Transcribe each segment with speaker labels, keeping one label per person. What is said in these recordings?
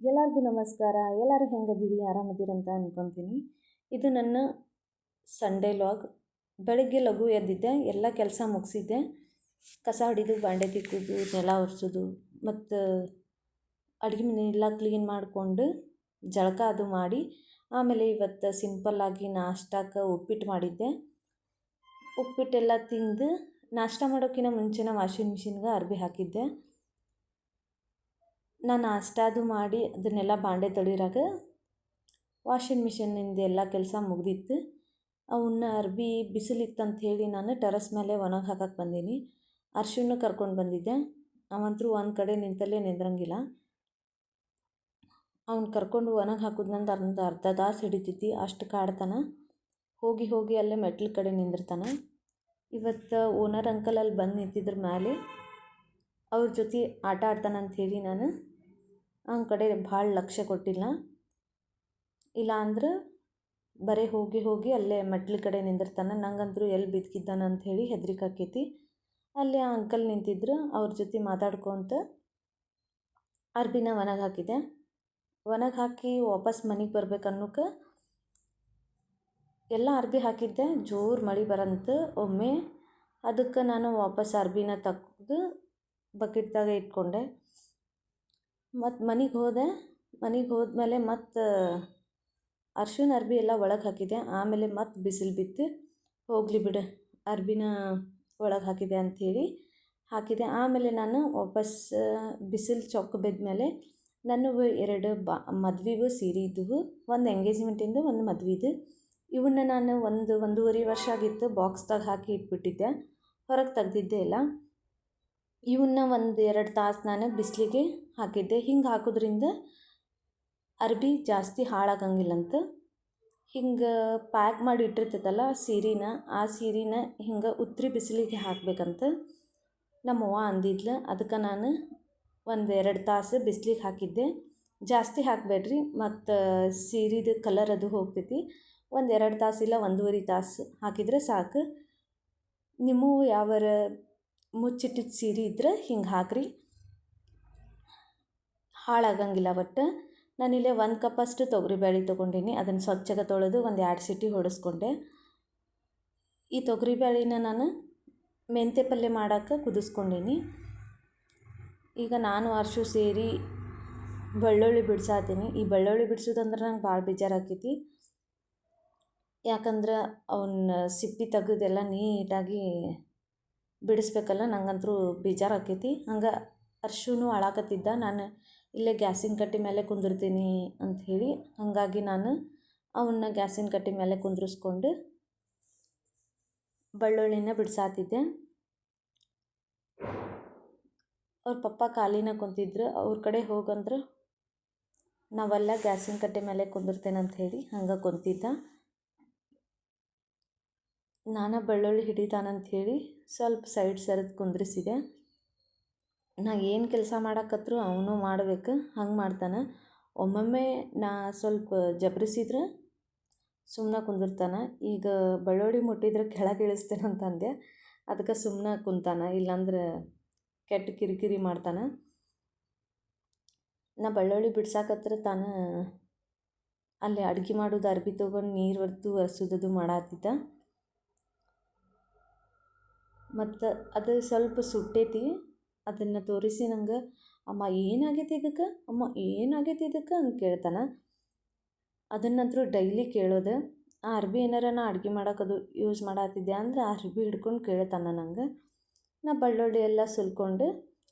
Speaker 1: ಎಲ್ಲರಿಗೂ ನಮಸ್ಕಾರ. ಎಲ್ಲರೂ ಹೆಂಗದೀರಿ? ಆರಾಮದೀರಿ ಅಂತ ಅಂದ್ಕೊತೀನಿ ಇದು ನನ್ನ ಸಂಡೇ ಲಾಗ್ ಬೆಳಗ್ಗೆ ಲಘು ಎದ್ದಿದ್ದೆ. ಎಲ್ಲ ಕೆಲಸ ಮುಗಿಸಿದ್ದೆ. ಕಸ ಹೊಡಿದು, ಬಾಂಡೆ ತಿಕ್ಕೋದು, ನೆಲ ಒರೆಸೋದು, ಮತ್ತು ಅಡುಗೆ ಮನೆ ಎಲ್ಲ ಕ್ಲೀನ್ ಮಾಡಿಕೊಂಡು ಜಳಕ ಅದು ಮಾಡಿ, ಆಮೇಲೆ ಇವತ್ತು ಸಿಂಪಲ್ಲಾಗಿ ನಾಷ್ಟಕ್ಕೆ ಉಪ್ಪಿಟ್ಟು ಮಾಡಿದ್ದೆ. ಉಪ್ಪಿಟ್ಟೆಲ್ಲ ತಿಂದು ನಾಷ್ಟ ಮಾಡೋಕ್ಕಿಂತ ಮುಂಚೆನೇ ವಾಷಿಂಗ್ ಮಿಷಿನ್ಗೆ ಅರ್ಬಿ ಹಾಕಿದ್ದೆ. ನಾನು ನಾಷ್ಟ ಅದು ಮಾಡಿ ಅದನ್ನೆಲ್ಲ ಬಾಂಡೆ ತೊಳಿರಾಗ ವಾಷಿಂಗ್ ಮಿಷಿನ್ನಿಂದ ಎಲ್ಲ ಕೆಲಸ ಮುಗ್ದಿತ್ತು. ಅವನ್ನ ಅರ್ಬಿ ಬಿಸಿಲಿತ್ತಂತ ಹೇಳಿ ನಾನು ಟೆರಸ್ ಮೇಲೆ ಒಣಗಿ ಹಾಕಕ್ಕೆ ಬಂದೀನಿ. ಅರ್ಶಿನ ಕರ್ಕೊಂಡು ಬಂದಿದ್ದೆ. ಅವಂತರೂ ಒಂದು ಕಡೆ ನಿಂತಲ್ಲೇ ನಿಂದ್ರಂಗಿಲ್ಲ. ಅವ್ನು ಕರ್ಕೊಂಡು ಒಣಗಿ ಹಾಕಿದ್ನಂದು ಅರ್ಧ ಅರ್ಧ ತಾಸು ಹಿಡಿತೈತಿ ಅಷ್ಟು ಕಾಡ್ತಾನ. ಹೋಗಿ ಹೋಗಿ ಅಲ್ಲೇ ಮೆಟ್ಲ ಕಡೆ ನಿಂದಿರ್ತಾನೆ. ಇವತ್ತು ಓನರ್ ಅಂಕಲ್ ಅಲ್ಲಿ ಬಂದು ನಿಂತಿದ್ರ ಮೇಲೆ ಅವ್ರ ಜೊತೆ ಆಟ ಆಡ್ತಾನಂತ ಹೇಳಿ ನಾನು ಅವನ ಕಡೆ ಭಾಳ ಲಕ್ಷ್ಯ ಕೊಟ್ಟಿಲ್ಲ. ಇಲ್ಲ ಅಂದ್ರೆ ಬರೀ ಹೋಗಿ ಹೋಗಿ ಅಲ್ಲೇ ಮೆಟ್ಲ ಕಡೆ ನಿಂದಿರ್ತಾನೆ. ನಂಗಂತೂ ಎಲ್ಲಿ ಬಿದ್ಕಿದ್ದಾನ ಅಂತ ಹೇಳಿ ಆಕೈತಿ. ಅಲ್ಲಿ ಆ ಅಂಕಲ್ ನಿಂತಿದ್ರು, ಅವ್ರ ಜೊತೆ ಮಾತಾಡ್ಕೊತ ಅರ್ಬಿನ ಒಣಗಿ ಹಾಕಿದೆ. ಒಣಗಿ ಹಾಕಿ ವಾಪಸ್ ಮನೆಗೆ ಬರ್ಬೇಕು ಅನ್ನೋಕೆ ಎಲ್ಲ ಅರ್ಬಿ ಹಾಕಿದ್ದೆ. ಜೋರು ಮಳೆ ಬರಂತ ಒಮ್ಮೆ ಅದಕ್ಕೆ ನಾನು ವಾಪಸ್ ಅರ್ಬಿನ ತೆಗ್ದು ಬಕೆಟ್ದಾಗ ಇಟ್ಕೊಂಡೆ. ಮತ್ತು ಮನೆಗೆ ಹೋದೆ. ಮನೆಗೆ ಹೋದ್ಮೇಲೆ ಮತ್ತು ಅರ್ಶಿನ ಅರ್ಬಿ ಎಲ್ಲ ಒಳಗೆ ಹಾಕಿದೆ ಆಮೇಲೆ ಮತ್ತೆ ಬಿಸಿಲು ಬಿತ್ತು. ಹೋಗಲಿ ಬಿಡು, ಅರ್ಬಿನ ಒಳಗೆ ಹಾಕಿದೆ ಅಂಥೇಳಿ ಹಾಕಿದೆ. ಆಮೇಲೆ ನಾನು ವಾಪಸ್ ಬಿಸಿಲು ಚೊಕ್ಕ ಬಿದ್ಮೇಲೆ ನನಗೂ ಎರಡು ಬಾ, ಮದ್ವೆಗೂ ಸೀರೆ ಇದ್ದವು ಒಂದು ಎಂಗೇಜ್ಮೆಂಟಿಂದು ಒಂದು ಮದ್ವೆದು. ಇವನ್ನ ನಾನು ಒಂದು, ಒಂದೂವರೆ ವರ್ಷ ಆಗಿತ್ತು ಬಾಕ್ಸ್ದಾಗ ಹಾಕಿ ಇಟ್ಬಿಟ್ಟಿದ್ದೆ. ಹೊರಗೆ ತೆಗ್ದಿದ್ದೇ ಇಲ್ಲ ಇವನ್ನ ಒಂದು ಎರಡು ತಾಸು ನಾನು ಬಿಸಿಲಿಗೆ ಹಾಕಿದ್ದೆ. ಹಿಂಗೆ ಹಾಕೋದ್ರಿಂದ ಅರ್ಬಿ ಜಾಸ್ತಿ ಹಾಳಾಗಂಗಿಲ್ಲಂತ. ಹಿಂಗೆ ಪ್ಯಾಕ್ ಮಾಡಿ ಇಟ್ಟಿರ್ತೈತಲ್ಲ ಸೀರೆನ, ಆ ಸೀರೆನ ಹಿಂಗೆ ಉತ್ರಿ ಬಿಸಿಲಿಗೆ ಹಾಕಬೇಕಂತ ನಮ್ಮವ್ವ ಅಂದಿದ್ಲು. ಅದಕ್ಕೆ ನಾನು ಒಂದು ಎರಡು ತಾಸು ಬಿಸ್ಲಿಗೆ ಹಾಕಿದ್ದೆ. ಜಾಸ್ತಿ ಹಾಕಬೇಡ್ರಿ, ಮತ್ತು ಸೀರೆದು ಕಲರ್ ಅದು ಹೋಗ್ತೈತಿ. ಒಂದು ಎರಡು ತಾಸು ಇಲ್ಲ, ಒಂದೂವರೆ ತಾಸು ಹಾಕಿದರೆ ಸಾಕು. ನಿಮ್ಮವು ಯಾವಾರ ಮುಚ್ಚಿಟ್ಟಿದ್ದ ಸೀರೆ ಇದ್ರೆ ಹಿಂಗೆ ಹಾಕಿರಿ. ಹಾಳಾಗಂಗಿಲ್ಲ ಒಟ್ಟು. ನಾನಿಲ್ಲೇ ಒಂದು ತೊಗರಿ ತೊಗರಿಬೇಳೆ ತೊಗೊಂಡೀನಿ. ಅದನ್ನು ಸ್ವಚ್ಛಗೆ ತೊಳೆದು ಒಂದು ಎರಡು ಸೀಟಿ ಹೊಡೆಸ್ಕೊಂಡೆ. ಈ ತೊಗರಿಬೇಳೆನ ನಾನು ಮೆಂತೆ ಪಲ್ಯ ಮಾಡೋಕ್ಕೆ ಕುದಿಸ್ಕೊಂಡೀನಿ. ಈಗ ನಾನು ಅರ್ಶು ಸೇರಿ ಬೆಳ್ಳುಳ್ಳಿ ಬಿಡ್ಸಾತೀನಿ. ಈ ಬೆಳ್ಳುಳ್ಳಿ ಬಿಡಿಸೋದಂದ್ರೆ ನಂಗೆ ಭಾಳ ಬೇಜಾರಾಕೈತಿ. ಯಾಕಂದ್ರೆ ಅವನ್ನ ಸಿಪ್ಪೆ ತೆಗೆದೆಲ್ಲ ನೀಟಾಗಿ ಬಿಡಿಸ್ಬೇಕಲ್ಲ, ನಂಗಂತೂ ಬೇಜಾರಾಕೈತಿ. ಹಂಗೆ ಅರ್ಶುನು ಅಳಾಕತ್ತಿದ್ದ. ನಾನು ಇಲ್ಲೇ ಗ್ಯಾಸಿನ ಕಟ್ಟಿ ಮೇಲೆ ಕುಂದಿರ್ತೀನಿ ಅಂಥೇಳಿ ಹಾಗಾಗಿ ನಾನು ಅವನ್ನ ಗ್ಯಾಸಿನ ಕಟ್ಟಿ ಮೇಲೆ ಕುಂದ್ರಿಸ್ಕೊಂಡು ಬಳ್ಳುಳ್ಳಿನ ಬಿಡಿಸಾತಿದ್ದೆ. ಅವ್ರ ಪಪ್ಪ ಖಾಲಿನ ಕುಂತಿದ್ರು. ಅವ್ರ ಕಡೆ ಹೋಗಂದ್ರೆ ನಾವೆಲ್ಲ ಗ್ಯಾಸಿನ ಕಟ್ಟೆ ಮೇಲೆ ಕುಂದಿರ್ತೇನೆ ಅಂತ ಹೇಳಿ ಹಂಗೆ ಕುಂತಿದ್ದ. ನಾನು ಬೆಳ್ಳುಳ್ಳಿ ಹಿಡಿತಾನಂಥೇಳಿ ಸ್ವಲ್ಪ ಸೈಡ್ ಸರಿದು ಕುಂದ್ರಿಸಿದೆ. ನಾ ಏನು ಕೆಲಸ ಮಾಡಕತ್ರು ಅವನು ಮಾಡ್ಬೇಕು, ಹಂಗೆ ಮಾಡ್ತಾನೆ. ಒಮ್ಮೊಮ್ಮೆ ನಾ ಸ್ವಲ್ಪ ಜಬರಿಸಿದ್ರೆ ಸುಮ್ಮನೆ ಕುಂದಿರ್ತಾನೆ. ಈಗ ಬೆಳ್ಳುಳ್ಳಿ ಮುಟ್ಟಿದ್ರೆ ಕೆಳಗೆ ಇಳಿಸ್ತೇನೆ ಅಂತಂದೆ ಅದಕ್ಕೆ ಸುಮ್ಮನೆ ಕುಂತಾನೆ, ಇಲ್ಲಾಂದ್ರೆ ಕೆಟ್ಟ ಕಿರಿಕಿರಿ ಮಾಡ್ತಾನೆ. ನಾ ಬೆಳ್ಳುಳ್ಳಿ ಬಿಡ್ಸಾಕತ್ರ ತಾನು ಅಲ್ಲಿ ಅಡುಗೆ ಮಾಡೋದು, ಅರ್ಬಿ ತೊಗೊಂಡು ನೀರು ಒರೆದು ಒರೆಸೋದದು ಮಾಡತ್ತಿದ್ದ ಮತ್ತು ಅದು ಸ್ವಲ್ಪ ಸುಟ್ಟೈತಿ, ಅದನ್ನು ತೋರಿಸಿ ನಂಗೆ, ಅಮ್ಮ, ಏನಾಗೈತಿ ಇದಕ್ಕೆ? ಅಮ್ಮ, ಏನಾಗೈತಿ ಇದಕ್ಕೆ? ಅಂತ ಕೇಳ್ತಾನೆ. ಅದನ್ನಂತೂ ಡೈಲಿ ಕೇಳೋದು. ಆ ಅರ್ಬಿ ಏನಾರ ನಾ ಅಡ್ಗೆ ಮಾಡೋಕ್ಕದು ಯೂಸ್ ಮಾಡತ್ತಿದ್ದೆ ಅಂದ್ರೆ ಆ ಅರ್ಬಿ ಹಿಡ್ಕೊಂಡು ಕೇಳ್ತಾನೆ ನಂಗೆ. ನಾ ಬೆಳ್ಳುಳ್ಳಿ ಎಲ್ಲ ಸುಲ್ಕೊಂಡು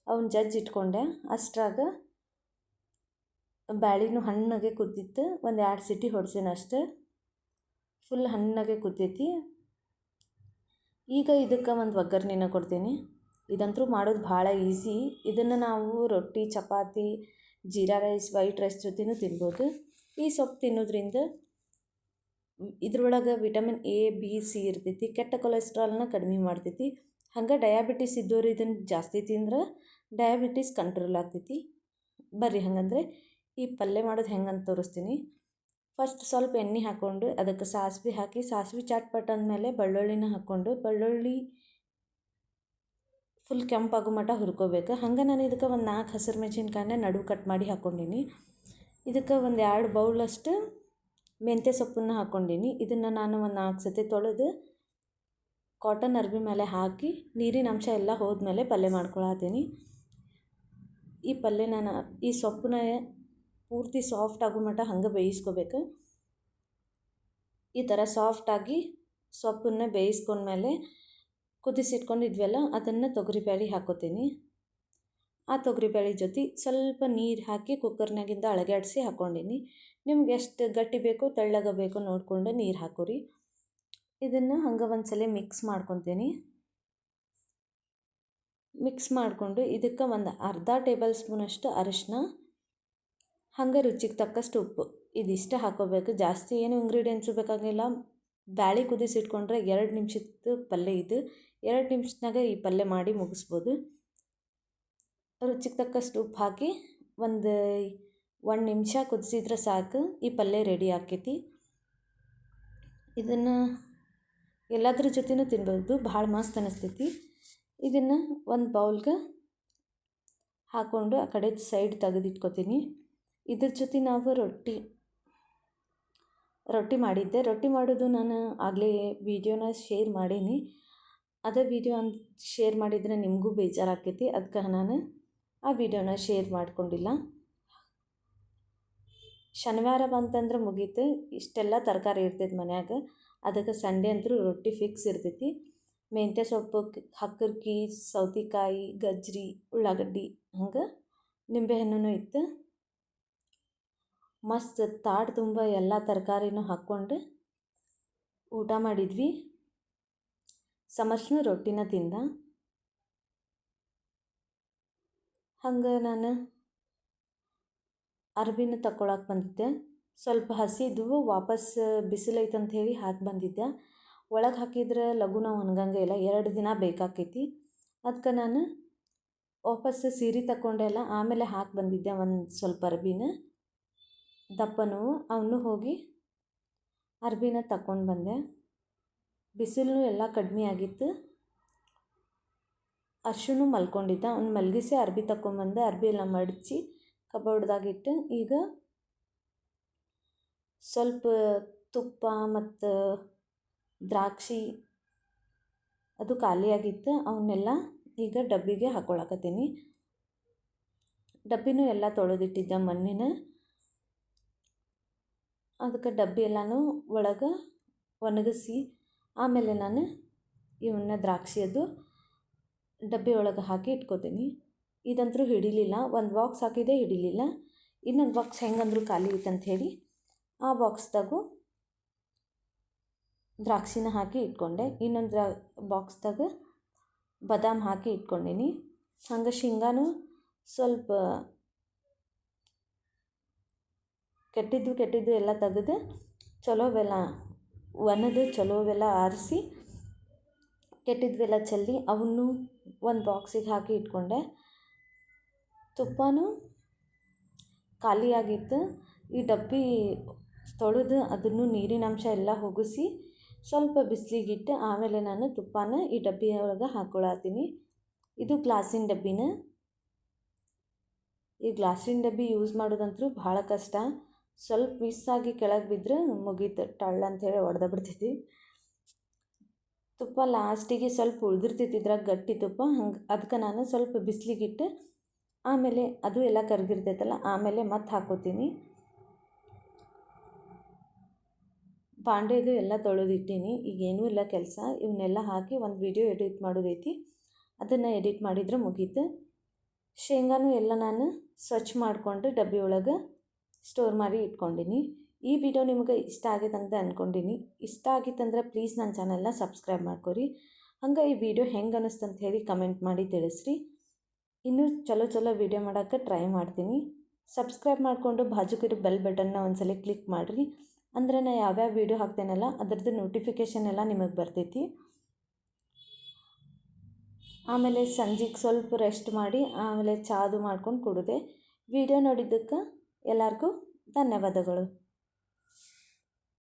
Speaker 1: ಅವ್ನ ಜಜ್ಜಿ ಇಟ್ಕೊಂಡೆ. ಅಷ್ಟ್ರಾಗ ಬ್ಯಾಳಿನೂ ಹಣ್ಣಗೆ ಕುದ್ದಿತ್ತು. ಒಂದು ಎರಡು ಸಿಟಿ ಹೊಡ್ಸೇನೆ ಫುಲ್ ಹಣ್ಣಗೆ ಕುದ್ದೈತಿ. ಈಗ ಇದಕ್ಕೆ ಒಂದು ಒಗ್ಗರ್ಣೆನ ಕೊಡ್ತೀನಿ. ಇದಂತೂ ಮಾಡೋದು ಭಾಳ ಈಸಿ. ಇದನ್ನು ನಾವು ರೊಟ್ಟಿ, chapati, jeera rice, white rice ಜೊತೆನೂ ತಿನ್ಬೋದು. ಈ ಸೊಪ್ಪು ತಿನ್ನೋದ್ರಿಂದ ಇದ್ರೊಳಗೆ ವಿಟಮಿನ್ ಎ, ಬಿ, ಸಿ ಇರ್ತೈತಿ. ಕೆಟ್ಟ ಕೊಲೆಸ್ಟ್ರಾಲ್ನ ಕಡಿಮೆ ಮಾಡ್ತೈತಿ. ಹಂಗೆ ಡಯಾಬಿಟಿಸ್ ಇದ್ದವ್ರು ಇದನ್ನು ಜಾಸ್ತಿ ತಿಂದ್ರೆ ಡಯಾಬಿಟಿಸ್ ಕಂಟ್ರೋಲ್ ಆಗ್ತೈತಿ. ಬರ್ರಿ ಹಾಗಂದ್ರೆ ಈ ಪಲ್ಯ ಮಾಡೋದು ಹೆಂಗಂತ ತೋರಿಸ್ತೀನಿ. ಫಸ್ಟ್ ಸ್ವಲ್ಪ ಎಣ್ಣೆ ಹಾಕ್ಕೊಂಡು ಅದಕ್ಕೆ ಸಾಸಿವೆ ಹಾಕಿ, ಸಾಸಿವೆ ಚಟ್ಪಟ್ ಅಂದಮೇಲೆ ಬೆಳ್ಳುಳ್ಳಿನ ಹಾಕ್ಕೊಂಡು, ಬೆಳ್ಳುಳ್ಳಿ ಫುಲ್ ಕೆಂಪಾಗು ಮಟ್ಟ ಹುರ್ಕೋಬೇಕು. ಹಂಗೆ ನಾನು ಇದಕ್ಕೆ ಒಂದು ನಾಲ್ಕು ಹಸಿರು ಮೆಣಸಿನ್ಕಾಯನ್ನ ನಡು ಕಟ್ ಮಾಡಿ ಹಾಕ್ಕೊಂಡೀನಿ ಇದಕ್ಕೆ ಒಂದು ಎರಡು ಬೌಲಷ್ಟು ಮೆಂತ್ಯ ಸೊಪ್ಪನ್ನು ಹಾಕ್ಕೊಂಡೀನಿ ಇದನ್ನು ನಾನು ಒಂದು ನಾಲ್ಕು ಸತಿ ತೊಳೆದು ಕಾಟನ್ ಅರ್ಬಿ ಮೇಲೆ ಹಾಕಿ ನೀರಿನ ಅಂಶ ಎಲ್ಲ ಹೋದ್ಮೇಲೆ ಪಲ್ಯ ಮಾಡ್ಕೊಳತ್ತೀನಿ. ಈ ಪಲ್ಯ ನಾನು ಈ ಸೊಪ್ಪನ್ನ ಪೂರ್ತಿ ಸಾಫ್ಟ್ ಆಗೋ ಮಟ್ಟ ಹಂಗೆ ಬೇಯಿಸ್ಕೋಬೇಕು. ಈ ಥರ ಸಾಫ್ಟಾಗಿ ಸೊಪ್ಪನ್ನ ಬೇಯಿಸ್ಕೊಂಡ್ಮೇಲೆ ಕುದಿಸಿಟ್ಕೊಂಡಿದ್ವಲ್ಲ ಅದನ್ನು ತೊಗರಿಬೇಳೆ ಹಾಕೋತೀನಿ. ಆ ತೊಗರಿಬೇಳೆ ಜೊತೆ ಸ್ವಲ್ಪ ನೀರು ಹಾಕಿ ಕುಕ್ಕರ್ನಾಗಿಂದ ಅಳಗಾಡಿಸಿ ಹಾಕ್ಕೊಂಡಿನಿ. ನಿಮ್ಗೆ ಎಷ್ಟು ಗಟ್ಟಿ ಬೇಕೋ ತೆಳ್ಳಗ ಬೇಕೋ ನೋಡಿಕೊಂಡು ನೀರು ಹಾಕೋರಿ. ಇದನ್ನು ಹಂಗೆ ಒಂದು ಸಲ ಮಿಕ್ಸ್ ಮಾಡ್ಕೊತೀನಿ. ಮಿಕ್ಸ್ ಮಾಡಿಕೊಂಡು ಇದಕ್ಕೆ ಒಂದು ಅರ್ಧ ಟೇಬಲ್ ಸ್ಪೂನಷ್ಟು ಅರಿಶಿನ ಹಂಗೆ ರುಚಿಗೆ ತಕ್ಕಷ್ಟು ಉಪ್ಪು. ಇದಿಷ್ಟು ಹಾಕೋಬೇಕು. ಜಾಸ್ತಿ ಏನು ಇಂಗ್ರೀಡಿಯೆಂಟ್ಸು ಬೇಕಾಗಿಲ್ಲ ಬ್ಯಾಳೆ ಕುದಿಸಿಟ್ಕೊಂಡ್ರೆ ಎರಡು ನಿಮಿಷದ ಪಲ್ಯ ಇದು. ಎರಡು ನಿಮಿಷನಾಗ ಈ ಪಲ್ಯ ಮಾಡಿ ಮುಗಿಸ್ಬೋದು. ರುಚಿಗೆ ತಕ್ಕಷ್ಟು ಉಪ್ಪು ಹಾಕಿ ಒಂದು ಒಂದು ನಿಮಿಷ ಕುದಿಸಿದ್ರೆ ಸಾಕು. ಈ ಪಲ್ಯ ರೆಡಿ ಆಕೈತಿ. ಇದನ್ನು ಎಲ್ಲದ್ರ ಜೊತೆನೂ ತಿನ್ಬೋದು. ಭಾಳ ಮಸ್ತ್ ಅನ್ನಿಸ್ತೈತಿ ಇದನ್ನು ಒಂದು ಬೌಲ್ಗೆ ಹಾಕ್ಕೊಂಡು ಆ ಕಡೆ ಸೈಡ್ ತೆಗೆದಿಟ್ಕೊತೀನಿ. ಇದ್ರ ಜೊತೆ ನಾವು ರೊಟ್ಟಿ ರೊಟ್ಟಿ ಮಾಡಿದ್ದೆ. ರೊಟ್ಟಿ ಮಾಡೋದು ನಾನು ಆಗಲೇ ವೀಡಿಯೋನ ಶೇರ್ ಮಾಡೀನಿ. ಅದೇ ವೀಡಿಯೋ ಅಂತ ಶೇರ್ ಮಾಡಿದರೆ ನಿಮಗೂ ಬೇಜಾರಾಕೈತಿ ಅದಕ್ಕೆ ನಾನು ಆ ವೀಡಿಯೋನ ಶೇರ್ ಮಾಡಿಕೊಂಡಿಲ್ಲ. ಶನಿವಾರ ಬಂತಂದ್ರೆ ಮುಗೀತು. ಇಷ್ಟೆಲ್ಲ ತರಕಾರಿ ಇರ್ತೈತೆ ಮನ್ಯಾಗ. ಅದಕ್ಕೆ ಸಂಡೇ ಅಂತೂ ರೊಟ್ಟಿ ಫಿಕ್ಸ್ ಇರ್ತೈತಿ. ಮೆಂತ್ಯ ಸೊಪ್ಪು, ಹಕ್ಕರ್ಕಿ, ಸೌತೆಕಾಯಿ, ಗಜ್ರಿ, ಉಳ್ಳಾಗಡ್ಡಿ ಹಂಗೆ ನಿಂಬೆಹಣ್ಣು ಇತ್ತು. ಮಸ್ತ್ ತಾಟ್ ತುಂಬ ಎಲ್ಲ ತರಕಾರಿನೂ ಹಾಕ್ಕೊಂಡು ಊಟ ಮಾಡಿದ್ವಿ. ಸಮಸ್ನು ರೊಟ್ಟಿನ ತಿಂದ. ಹಂಗೆ ನಾನು ಅರ್ಬಿನ ತಗೊಳಕ್ಕೆ ಬಂದಿದ್ದೆ. ಸ್ವಲ್ಪ ಹಸಿದ್ವು ವಾಪಸ್ ಬಿಸಿಲೈತೆ ಅಂತ ಹೇಳಿ ಹಾಕಿ ಬಂದಿದ್ದೆ. ಒಳಗೆ ಹಾಕಿದ್ರೆ ಲಘುನ ಒಣಗಂಗೆ ಇಲ್ಲ, ಎರಡು ದಿನ ಬೇಕಾಕೈತಿ. ಅದಕ್ಕೆ ನಾನು ವಾಪಸ್ ಸೀರೆ ತಗೊಂಡೆಲ್ಲ ಆಮೇಲೆ ಹಾಕಿ ಬಂದಿದ್ದೆ ಒಂದು ಸ್ವಲ್ಪ ಅರ್ಬಿನ. ದಪ್ಪನು ಅವನು ಹೋಗಿ ಅರ್ಬಿನ ತಗೊಂಡು ಬಂದೆ. ಬಿಸಿಲು ಎಲ್ಲ ಕಡಿಮೆ ಆಗಿತ್ತು. ಅರ್ಶನು ಮಲ್ಕೊಂಡಿದ್ದ. ಅವ್ನು ಮಲಗಿಸಿ ಅರ್ಬಿ ತಗೊಂಬಂದೆ ಅರ್ಬಿ ಎಲ್ಲ ಮಡಚಿ ಕಬೋರ್ಡ್ದಾಗಿಟ್ಟು ಈಗ ಸ್ವಲ್ಪ ತುಪ್ಪ ಮತ್ತು ದ್ರಾಕ್ಷಿ ಅದು ಖಾಲಿಯಾಗಿತ್ತು. ಅವನ್ನೆಲ್ಲ ಈಗ ಡಬ್ಬಿಗೆ ಹಾಕ್ಕೊಳಕತ್ತೀನಿ ಡಬ್ಬಿನೂ ಎಲ್ಲ ತೊಳೆದಿಟ್ಟಿದ್ದೆ ಮೊನ್ನೆನ ಅದಕ್ಕೆ ಡಬ್ಬಿ ಎಲ್ಲನೂ ಒಳಗೆ ಒಣಗಿಸಿ, ಆಮೇಲೆ ನಾನು ಇವನ್ನ ದ್ರಾಕ್ಷಿ ಅದು ಡಬ್ಬಿ ಒಳಗೆ ಹಾಕಿ ಇಟ್ಕೋತೀನಿ. ಇದಂತೂ ಹಿಡಿಲಿಲ್ಲ, ಒಂದು ಬಾಕ್ಸ್ ಹಾಕಿದೆ ಹಿಡಿಲಿಲ್ಲ. ಇನ್ನೊಂದು ಬಾಕ್ಸ್ ಹೆಂಗಂದ್ರೂ ಖಾಲಿ ಇತ್ತು ಹೇಳಿ ಆ ಬಾಕ್ಸ್ದಾಗೂ ದ್ರಾಕ್ಷಿನ ಹಾಕಿ ಇಟ್ಕೊಂಡೆ. ಇನ್ನೊಂದು ದ್ರಾ, ಬಾಕ್ಸ್ದಾಗ ಬಾದಾಮ್ ಹಾಕಿ ಇಟ್ಕೊಂಡೀನಿ. ಹಂಗೆ ಶೇಂಗಾನು ಸ್ವಲ್ಪ ಕೆಟ್ಟಿದ್ದು ಕೆಟ್ಟಿದ್ದು ಎಲ್ಲ ತೆಗೆದು ಚಲೋವೆಲ್ಲ ಒಣದು ಚಲೋವೆಲ್ಲ ಆರಿಸಿ ಕೆಟ್ಟಿದ್ದವೆಲ್ಲ ಚೆಲ್ಲಿ ಅವನ್ನು ಒಂದು ಬಾಕ್ಸಿಗೆ ಹಾಕಿ ಇಟ್ಕೊಂಡೆ. ತುಪ್ಪನೂ ಖಾಲಿಯಾಗಿತ್ತು. ಈ ಡಬ್ಬಿ ತೊಳೆದು ಅದನ್ನು ನೀರಿನ ಅಂಶ ಎಲ್ಲ ಹೋಗಿಸಿ ಸ್ವಲ್ಪ ಬಿಸಿಲಿಗಿಟ್ಟು ಆಮೇಲೆ ನಾನು ತುಪ್ಪನ ಈ ಡಬ್ಬಿ ಒಳಗೆ ಹಾಕ್ಕೊಳತ್ತೀನಿ ಇದು ಗ್ಲಾಸಿನ ಡಬ್ಬಿನ. ಈ ಗ್ಲಾಸಿನ ಡಬ್ಬಿ ಯೂಸ್ ಮಾಡೋದಂತೂ ಭಾಳ ಕಷ್ಟ. ಸ್ವಲ್ಪ ಆಗಿ ಕೆಳಗೆ ಬಿದ್ದರೆ ಮುಗೀತು. ಟಳ್ಳ ಅಂಥೇಳಿ ಹೊಡೆದ ಬಿಡ್ತೈತಿ. ತುಪ್ಪ ಲಾಸ್ಟಿಗೆ ಸ್ವಲ್ಪ ಉಳಿದಿರ್ತೈತಿ, ಇದ್ರಾಗ ಗಟ್ಟಿ ತುಪ್ಪ. ಹಂಗೆ ಅದಕ್ಕೆ ನಾನು ಸ್ವಲ್ಪ ಬಿಸಿಲಿಗಿಟ್ಟು ಆಮೇಲೆ ಅದು ಎಲ್ಲ ಕರಗಿರ್ತೈತಲ್ಲ ಆಮೇಲೆ ಮತ್ತೆ ಹಾಕೋತೀನಿ. ಬಾಂಡೆದು ಎಲ್ಲ ತೊಳೆದಿಟ್ಟೀನಿ. ಈಗ ಏನೂ ಇಲ್ಲ ಕೆಲಸ. ಇವನ್ನೆಲ್ಲ ಹಾಕಿ ಒಂದು ವಿಡಿಯೋ ಎಡಿಟ್ ಮಾಡೋದೈತಿ. ಅದನ್ನು ಎಡಿಟ್ ಮಾಡಿದ್ರೆ ಮುಗೀತು. ಶೇಂಗಾನು ಎಲ್ಲ ನಾನು ಸ್ವಚ್ಛ ಮಾಡಿಕೊಂಡು ಡಬ್ಬಿ ಒಳಗೆ ಸ್ಟೋರ್ ಮಾಡಿ ಇಟ್ಕೊಂಡೀನಿ. ಈ ವಿಡಿಯೋ ನಿಮಗೆ ಇಷ್ಟ ಆಗೈತೆ ಅಂತ ಅಂದ್ಕೊಂಡೀನಿ ಇಷ್ಟ ಆಗಿತ್ತಂದ್ರೆ ಪ್ಲೀಸ್ ನನ್ನ ಚಾನಲ್ನ ಸಬ್ಸ್ಕ್ರೈಬ್ ಮಾಡ್ಕೊರಿ. ಹಂಗೆ ಈ ವಿಡಿಯೋ ಹೆಂಗೆ ಅನ್ನಿಸ್ತು ಅಂತ ಹೇಳಿ ಕಮೆಂಟ್ ಮಾಡಿ ತಿಳಿಸ್ರಿ. ಇನ್ನೂ ಚಲೋ ಚಲೋ ವಿಡಿಯೋ ಮಾಡೋಕ್ಕೆ ಟ್ರೈ ಮಾಡ್ತೀನಿ. ಸಬ್ಸ್ಕ್ರೈಬ್ ಮಾಡಿಕೊಂಡು ಬಾಜುಕಿರೋ ಬೆಲ್ ಬಟನ್ನ ಒಂದ್ಸಲ ಕ್ಲಿಕ್ ಮಾಡಿರಿ. ಅಂದ್ರೆ ನಾನು ಯಾವ್ಯಾವ ವೀಡಿಯೋ ಹಾಕ್ತೇನಲ್ಲ ಅದರದ್ದು ನೋಟಿಫಿಕೇಷನ್ ಎಲ್ಲ ನಿಮಗೆ ಬರ್ತೈತಿ. ಆಮೇಲೆ ಸಂಜೆಗೆ ಸ್ವಲ್ಪ ರೆಸ್ಟ್ ಮಾಡಿ ಆಮೇಲೆ ಚಾದು ಮಾಡ್ಕೊಂಡು ಕುಡಿದೆ. ವಿಡಿಯೋ ನೋಡಿದ್ದಕ್ಕೆ ಎಲ್ಲರಿಗೂ ಧನ್ಯವಾದಗಳು.